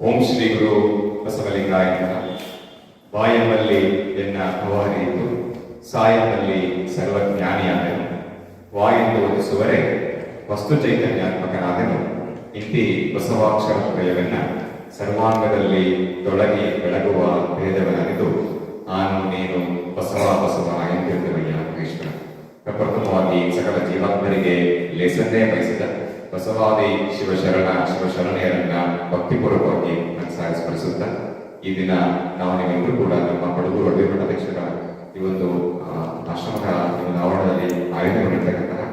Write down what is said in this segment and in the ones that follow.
ಓಂ ಶ್ರೀ ಗುರು ಬಸವಲಿಂಗಾಯ. ಬಾಯಂಬಲ್ಲಿ ಎನ್ನ ಅವಹರಿಯಿತು ಸಾಯಂಬಲ್ಲಿ ಸರ್ವಜ್ಞಾನಿಯಾದನು, ವಾಯೆಂದು ಒದಿಸುವರೆ ವಸ್ತು ಚೈತನ್ಯಾತ್ಮಕನಾದನು ಇಂತಿ ಬಸವಾಕ್ಷರ ಹೃದಯವನ್ನ ಸರ್ವಾಂಗದಲ್ಲಿ ತೊಳಗಿ ಬೆಳಗುವ ಭೇದವನರಿದು ನಾನು ನೀನು ಬಸವ ಬಸವ ಎಂದಿರುತ್ತವಯ್ಯ ಕೃಷ್ಣ ಪ್ರಪ್ರಥಮವಾಗಿ ಸಕಲ ಜೀವಾತ್ಮರಿಗೆ ಲೇಸನ್ನೇ ಬಯಸಿದ ಬಸವಾದಿ ಶಿವಶರಣ ಶಿವಶರಣೆಯರನ್ನ ಭಕ್ತಿಪೂರ್ವಕವಾಗಿ ಮನಸ್ಸಾಗಿ ಸ್ಮರಿಸುತ್ತ ಈ ದಿನ ನಾವು ನೀವೆಲ್ಲರೂ ಕೂಡ ನಮ್ಮ ಬಡಗೂರು ಅಡವಿ ಮಠಾಧ್ಯಕ್ಷರ ಈ ಒಂದು ಆಶ್ರಮದ ಒಂದು ಆವರಣದಲ್ಲಿ ಆಯೋಜನೆಗೊಂಡಿರ್ತಕ್ಕಂತಹ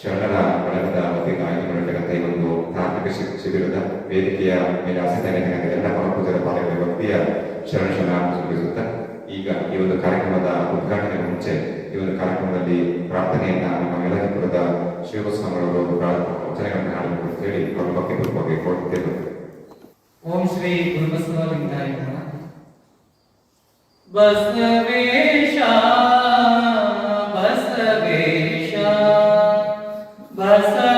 ಶರಣರ ಬಳಗದ ವತಿಯಿಂದ ಆಯೋಜನೆಗೊಂಡಿರ್ತಕ್ಕಂಥ ಈ ಒಂದು ಧಾರ್ಮಿಕ ಶಿಬಿರದ ವೇದಿಕೆಯ ಮೇಲೆ ಆಸಕ್ತಿಯಾಗಿರ್ತಕ್ಕಂಥ ಎಲ್ಲ ಪರಪೂಜರ ಪಾಲಕರ ಭಕ್ತಿಯ ಶರಣ ಶರಣ ಈಗ ಈ ಒಂದು ಕಾರ್ಯಕ್ರಮದ ಉದ್ಘಾಟನೆ ಮುಂಚೆ ಈ ಒಂದು ಕಾರ್ಯಕ್ರಮದಲ್ಲಿ ಪ್ರಾರ್ಥನೆಯನ್ನ ನಮ್ಮ ಯಲಹಂಕಪುರದ ಶಿವಸ್ವಾಮಿಗಳು ವಚನಗಳನ್ನು ಹಾಡಬೇಕು ಅಂತ ಹೇಳಿ ಅವರು ಭಕ್ತಿಪೂರ್ವಕವಾಗಿ ಕೊಡುತ್ತೇವೆ ಓಂ ಶ್ರೀ ಗುರುಬಸವಲಿಂಗಾಯ ನಮಃ ಬಸವೇಶ ಬಸವೇಶ ಬಸವೇಶ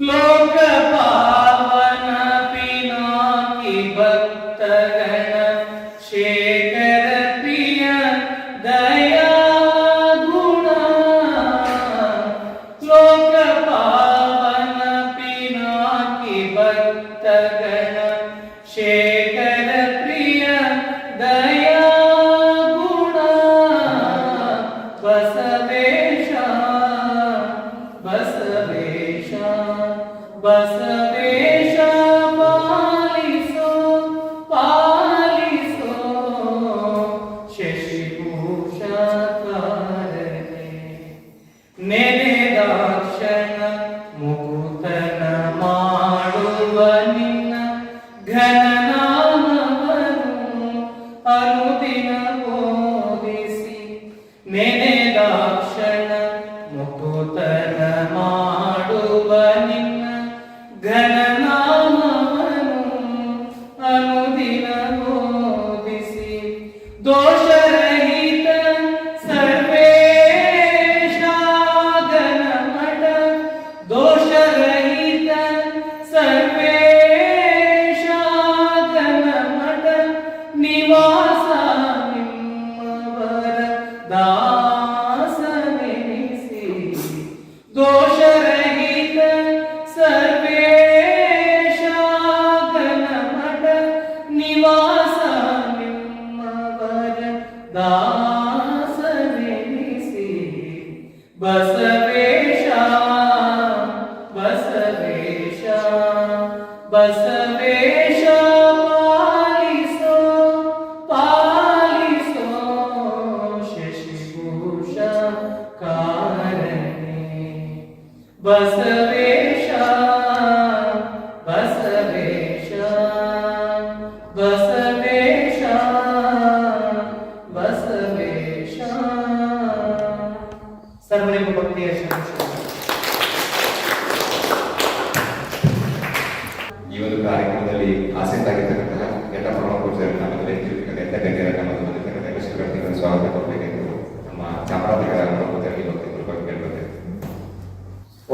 लोक पावन पिनाकी भक्तगण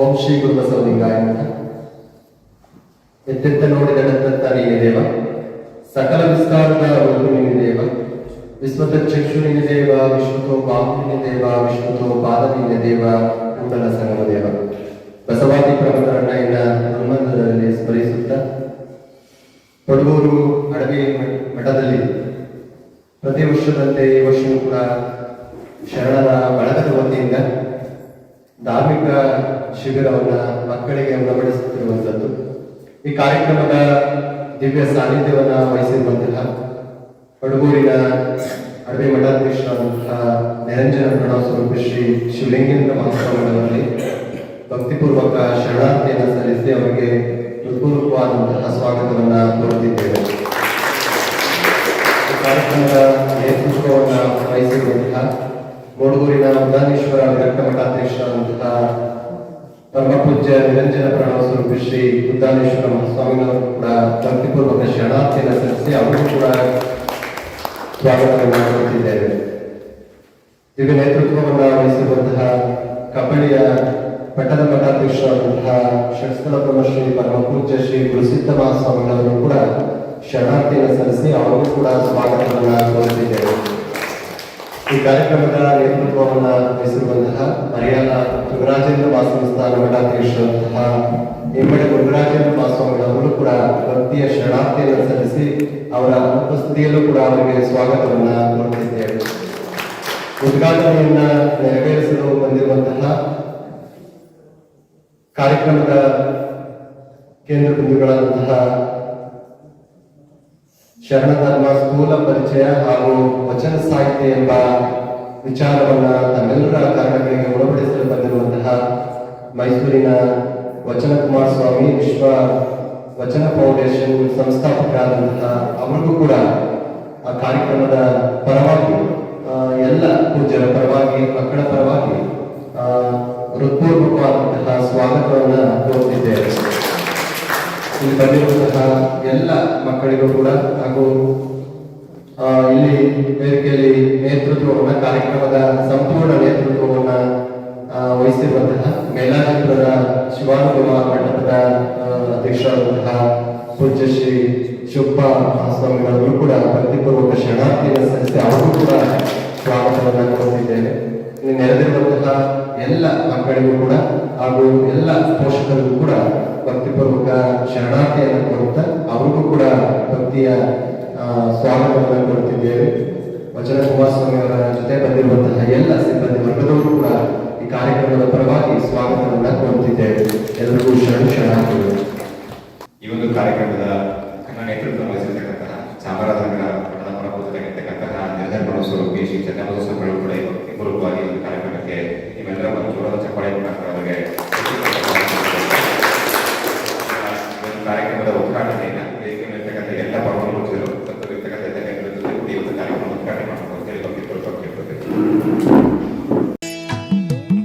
ಓಂ ಶ್ರೀ ಗುರು ಬಸವಲಿಂಗಾಯ. ಎತ್ತೆತ್ತ ನೋಡಿದಡಂತ ದೇವ. ಸಕಲ ವಿಸ್ತಾರದ ರೂಪು ನೀನೆ ದೇವ. ವಿಶ್ವತ ಚಕ್ಷು ನೀನೆ ದೇವ. ವಿಶ್ವತೋ ಬಾಹು ನೀನೆ ದೇವ. ವಿಶ್ವತೋ ಪಾದ ನೀನೆ ದೇವ. ಕೂಡಲ ಸಂಗಮ ದೇವ. ಬಸವಾದಿ ಪ್ರಮುಖರನ್ನ ಹನುಮಂತರಲ್ಲಿ ಸ್ಮರಿಸುತ್ತ ಕೊಡಗೂರು ಅಡವಿ ಮಠದಲ್ಲಿ ಪ್ರತಿ ವರ್ಷದಂತೆ ಈ ವರ್ಷವೂ ಕೂಡ ಶರಣರ ಬಳಗದ ವತಿಯಿಂದ ಧಾರ್ಮಿಕ ಶಿಬಿರವನ್ನ ಮಕ್ಕಳಿಗೆ ಉಣಬಡಿಸುತ್ತಿರುವಂಥದ್ದು ಈ ಕಾರ್ಯಕ್ರಮದ ದಿವ್ಯ ಸಾನ್ನಿಧ್ಯವನ್ನ ವಹಿಸಿರುವಂತಹ ಕೊಡಗೂರಿನ ಅಡವಿ ಮಠಾಧೀಶರಾದಂತಹ ನಿರಂಜನ ಪ್ರಣವ ಸ್ವರೂಪ ಶ್ರೀ ಶಿವಲಿಂಗೇಂದ್ರ ಮಹಾಸ್ವಾಮಿಗಳವರಲ್ಲಿ ಭಕ್ತಿಪೂರ್ವಕ ಶರಣಾರ್ಥಿಯನ್ನು ಸಲ್ಲಿಸಿ ಅವರಿಗೆ ಹೃತ್ಪೂರ್ವಕವಾದಂತಹ ಸ್ವಾಗತವನ್ನ ಕೋರುತ್ತಿದ್ದೇವೆ. ಕಾರ್ಯಕ್ರಮದ ನೇತೃತ್ವವನ್ನು ವಹಿಸಿರುವಂತಹ ಮೂಡುಗೂರಿನ ಉದಾನೇಶ್ವರ ವಿರಕ್ತ ಮಠಾಧ್ಯಕ್ಷರಾದಂತಹ ಪರಮ ಪೂಜ್ಯ ನಿರಂಜನ ಪ್ರಣವ ಸ್ವರೂಪಿ ಶ್ರೀ ಬುದ್ಧಾನೇಶ್ವರ ಮಹಾಸ್ವಾಮಿನವರು ಕೂಡ ಭಕ್ತಿಪೂರ್ವಕ ಶರಣಾರ್ಥಿಯನ್ನು ಸಲ್ಲಿಸಿ ಅವರು ಕೂಡ ಸ್ವಾಗತವನ್ನು ಮಾಡುತ್ತಿದ್ದೇವೆ ದಿವ್ಯ ನೇತೃತ್ವವನ್ನು ವಹಿಸಿರುವಂತಹ ಕಬ್ಬಳಿಯ ಪಟ್ಟದ ಮಠಾಧ್ಯಕ್ಷರಾದಂತಹ ಶಸ್ತ್ರ ಶ್ರೀ ಪರಮ ಪೂಜ್ಯ ಶ್ರೀ ಗುರುಸಿದ್ಧ ಮಹಾಸ್ವಾಮಿಗಳವರು ಕೂಡ ಶರಣಾರ್ಥಿಯನ್ನು ಸಲ್ಲಿಸಿ ಅವರಿಗೂ ಕೂಡ ಸ್ವಾಗತವನ್ನು ಕೋರುತ್ತಿದ್ದೇವೆ. ಈ ಕಾರ್ಯಕ್ರಮದ ನೇತೃತ್ವವನ್ನು ವಹಿಸಿರುವಂತಹ ಮರ್ಯಾದ ಗುರುರಾಜೇಂದ್ರ ಮಹಾಸಂಸ್ಥಾನ ಮಠಾಧೀಶರಂತಹ ಇಮ್ಮಡಿ ಗುರುರಾಜೇಂದ್ರ ಅವರು ಕೂಡ ಭಕ್ತಿಯ ಶರಣಾರ್ಥಿಯನ್ನು ಸಲ್ಲಿಸಿ ಅವರ ಉಪಸ್ಥಿತಿಯಲ್ಲೂ ಕೂಡ ಅವರಿಗೆ ಸ್ವಾಗತವನ್ನು ಕೋರುತ್ತಿದ್ದೇವೆ. ಉದ್ಘಾಟನೆಯನ್ನ ನೆರವೇರಿಸಲು ಬಂದಿರುವಂತಹ ಕಾರ್ಯಕ್ರಮದ ಕೇಂದ್ರ ಬಿಂದುಗಳಾದಂತಹ ಶರಣ ಧರ್ಮ ಸ್ಥೂಲ ಪರಿಚಯ ಹಾಗೂ ವಚನ ಸಾಹಿತ್ಯ ಎಂಬ ವಿಚಾರವನ್ನ ತಮ್ಮೆಲ್ಲರ ಕಾರಣಗಳಿಗೆ ಒಳಪಡಿಸಲು ಬಂದಿರುವಂತಹ ಮೈಸೂರಿನ ವಚನ ಕುಮಾರ ಸ್ವಾಮಿ ವಿಶ್ವ ವಚನ ಫೌಂಡೇಶನ್ ಸಂಸ್ಥಾಪಕರಾದಂತಹ ಅವರಿಗೂ ಕೂಡ ಆ ಕಾರ್ಯಕ್ರಮದ ಪರವಾಗಿ ಎಲ್ಲ ಪೂಜ್ಯರ ಪರವಾಗಿ, ಮಕ್ಕಳ ಪರವಾಗಿ ಹೃತ್ಪೂರ್ವಕವಾದಂತಹ ಸ್ವಾಗತವನ್ನ ಇಲ್ಲಿ ಬಂದಿರುವಂತಹ ಎಲ್ಲ ಮಕ್ಕಳಿಗೂ ಕೂಡ ಹಾಗೂ ಇಲ್ಲಿ ವೇದಿಕೆಯಲ್ಲಿ ನೇತೃತ್ವವನ್ನ ಕಾರ್ಯಕ್ರಮದ ಸಂಪೂರ್ಣ ನೇತೃತ್ವವನ್ನ ವಹಿಸಿರುವಂತಹ ಮೇಲಾಧಿಪುರದ ಶಿವಾನುಗಮ ಮಂಟಪದ ಆ, ಅಧ್ಯಕ್ಷರಾದಂತಹ ಪೂಜ್ಯ ಶ್ರೀ ಶಿವಪ್ಪ ಸ್ವಾಮಿಗಳವರು ಕೂಡ ಭಕ್ತಿಪೂರ್ವಕ ಶರಣಾರ್ಥಿಯನ್ನು ಸಂಸ್ಥೆ. ಅವರು ಕೂಡ ಸ್ವಾಗತವನ್ನು ಕೋರುತ್ತಿದ್ದೇವೆ ಇಲ್ಲಿ ನೆರೆದಿರುವಂತಹ ಎಲ್ಲ ಮಕ್ಕಳಿಗೂ ಕೂಡ ಹಾಗೂ ಎಲ್ಲ ಪೋಷಕರಿಗೂ ಕೂಡ ಭಕ್ತಿಪೂರ್ವಕ ಶರಣಾರ್ಥಿಯನ್ನು ಕೋರುತ್ತಾ ಅವರಿಗೂ ಕೂಡ ಭಕ್ತಿಯ ಸ್ವಾಗತವನ್ನು ಕೊಡುತ್ತಿದ್ದೇವೆ ವಚನ ಕುಮಾರಸ್ವಾಮಿಯವರ ಜೊತೆ ಬಂದಿರುವಂತಹ ಎಲ್ಲ ಸಿಬ್ಬಂದಿ ವರ್ಗದವರು ಕೂಡ ಈ ಕಾರ್ಯಕ್ರಮದ ಪರವಾಗಿ ಸ್ವಾಗತವನ್ನ ಕೋರುತ್ತಿದ್ದೇವೆ ಎಲ್ಲರಿಗೂ ಶರಣ ಶರಣಾರ್ಥಿಗಳು. ಈ ಒಂದು ಕಾರ್ಯಕ್ರಮದ ಕನ್ನಡ ನೇತೃತ್ವ ವಹಿಸಿರ್ತಕ್ಕಂತಹ ಚಾಮರಾಜನಗರ ನಿರಂಜನ ಸ್ವರೂಪಿ ಶ್ರೀ ಚನ್ನಬಸವೇಶ್ವರಗಳು ಕೂಡ ಪೂರ್ವಕವಾಗಿ ಈ ಒಂದು ಕಾರ್ಯಕ್ರಮಕ್ಕೆ ನಿಮ್ಮೆಲ್ಲರ ಒಂದು ಜೋರದ ಚಪ್ಪಾಳೆ ಮುಖಾಂತರ ಅವರಿಗೆ ಈ ಒಂದು ಕಾರ್ಯಕ್ರಮದ ಉದ್ಘಾಟನೆಯನ್ನ ವೇದಿಕೆ ಮೇಲಿರ್ತಕ್ಕಂಥ ಎಲ್ಲ ಪರಮಪೂಜ್ಯರು ಮತ್ತು ಇರ್ತಕ್ಕಂಥ ಎಲ್ಲ ಗಣ್ಯರ ಜೊತೆ ಕೂಡಿ ಈ ಒಂದು ಕಾರ್ಯಕ್ರಮ ಉದ್ಘಾಟನೆ ಮಾಡಬೇಕು ಅಂತ ಹೇಳಿ ಭಕ್ತಿಪೂರ್ವಕವಾಗಿ ಕೇಳ್ಕೊಳ್ತೇವೆ.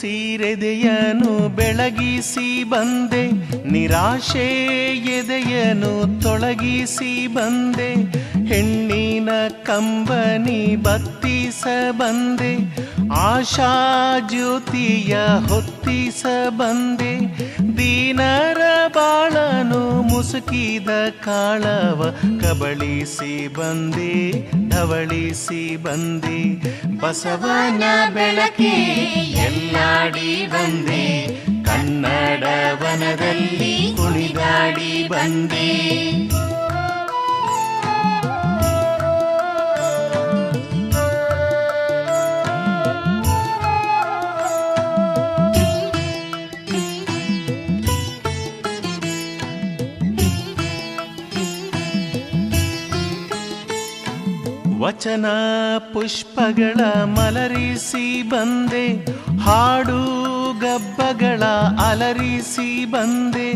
ಸೀರೆದೆಯನು ಬೆಳಗಿಸಿ ಬಂದೆ, ನಿರಾಶೆ ಎದೆಯನು ತೊಳಗಿಸಿ ಬಂದೆ, ಹೆಣ್ಣಿನ ಕಂಬನಿ ಬತ್ತಿಸ ಬಂದೆ, ಆಶಾ ಜ್ಯೋತಿಯ ಹೊತ್ತಿಸ ಬಂದೆ, ದೀನರ ಬಾಳನು ಮುಸುಕಿದ ಕಾಳವ ಕಬಳಿಸಿ ಬಂದೆ, ಧವಳಿಸಿ ಬಂದೆ, ಬಸವನ ಬೆಳಕೆ ಎಲ್ಲಾಡಿ ಬಂದೆ ಕನ್ನಡ ವನದಲ್ಲಿ ಕುಣಿದಾಡಿ ಬಂದೆ ವಚನ ಪುಷ್ಪಗಳ ಮಲರಿಸಿ ಬಂದೆ ಹಾಡು ಗಬ್ಬಗಳ ಅಲರಿಸಿ ಬಂದೆ.